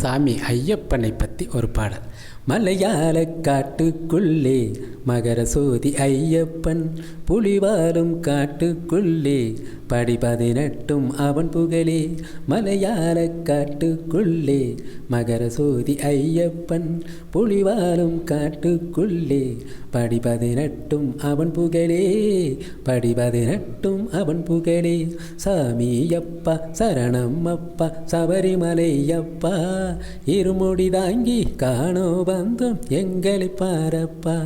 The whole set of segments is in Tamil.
சாமி ஐயப்பனை பற்றி ஒரு பாடல். மலையாள காட்டுக்குள்ளே மகரசோதி ஐயப்பன் புலிவாலும் காட்டுக்குள்ளே படி பதினெட்டும் அவன் புகழே மலையாள காட்டுக்குள்ளே. மகரசோதி ஐயப்பன் புலிவாலும் காட்டுக்குள்ளே படி பதினெட்டும் அவன் புகழே படி பதினெட்டும் அவன் புகழே. சாமியப்பா சரணம் அப்பா சபரிமலையப்பா இருமுடி தாங்கி காணோ பந்தம் எங்களை பாரப்பா.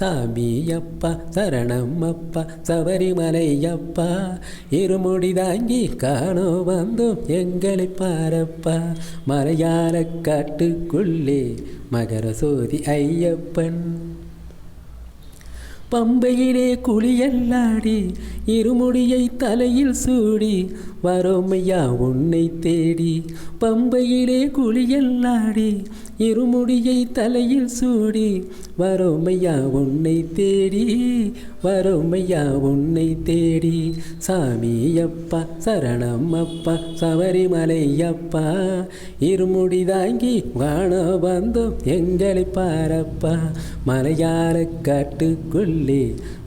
சாமியப்பா சரணம் அப்பா சபரிமலையப்பா இருமுடி தாங்கி காணோ வந்தோம் எங்களை பாரப்பா. மலையாள காட்டுக்குள்ளே மகர சோதி ஐயப்பன். பம்பையிலே குளியல்லாடி இருமுடியை தலையில் சூடி வரோமையா உன்னை தேடி. பம்பையிலே குளியல்லாடி இருமுடியை தலையில் சூடி வரோமையா உன்னை தேடி வரோமையா உன்னை தேடி சாமி அப்பா சரணம் அப்பா சபரிமலை அப்பா இருமுடி தாங்கி வாழ வந்தோம் எங்களை பாரப்பா மலையாள காட்டுக்குள்ளே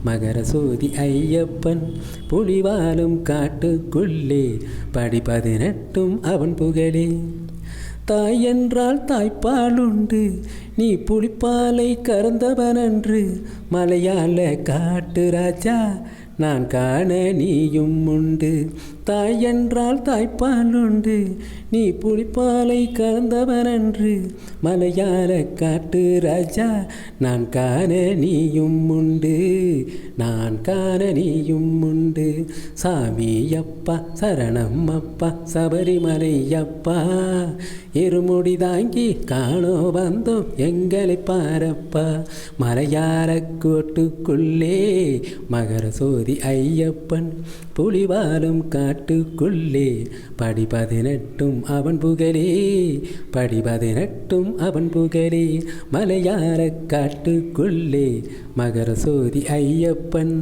மகர சோதி ஐயப்பன் புலிவாலும் காட்டுக்குள்ளே படி பதினெட்டும் அவன் புகழே. தாய் என்றால் தாய்ப்பாலுண்டு நீ புலிப்பாலை கறந்தவனன்று. மலையாள காட்டு ராஜா நான் காண நீயும் உண்டு. தாய் என்றால் தாய்ப்பால் உண்டு. நீ புளிப்பாலை கலந்தவன் என்று மலையாள காட்டு ராஜா நான் காண நீயும் உண்டு. நான் காண நீயும் உண்டு. சாமி அப்பா சரணம் அப்பா சபரிமலை அப்பா. இருமுடி தாங்கி காணோ வந்தோம் எங்களை பாரப்பா. மலையாள கோட்டுக்குள்ளே மகர சோதி ஐயப்பன் புலிவாலும் காட்டுக்குள்ளே படி பதினெட்டும் அவன் புகழே படி பதினெட்டும் அவன் புகழே மலையாள காட்டுக்குள்ளே மகர சோதி ஐயப்பன்.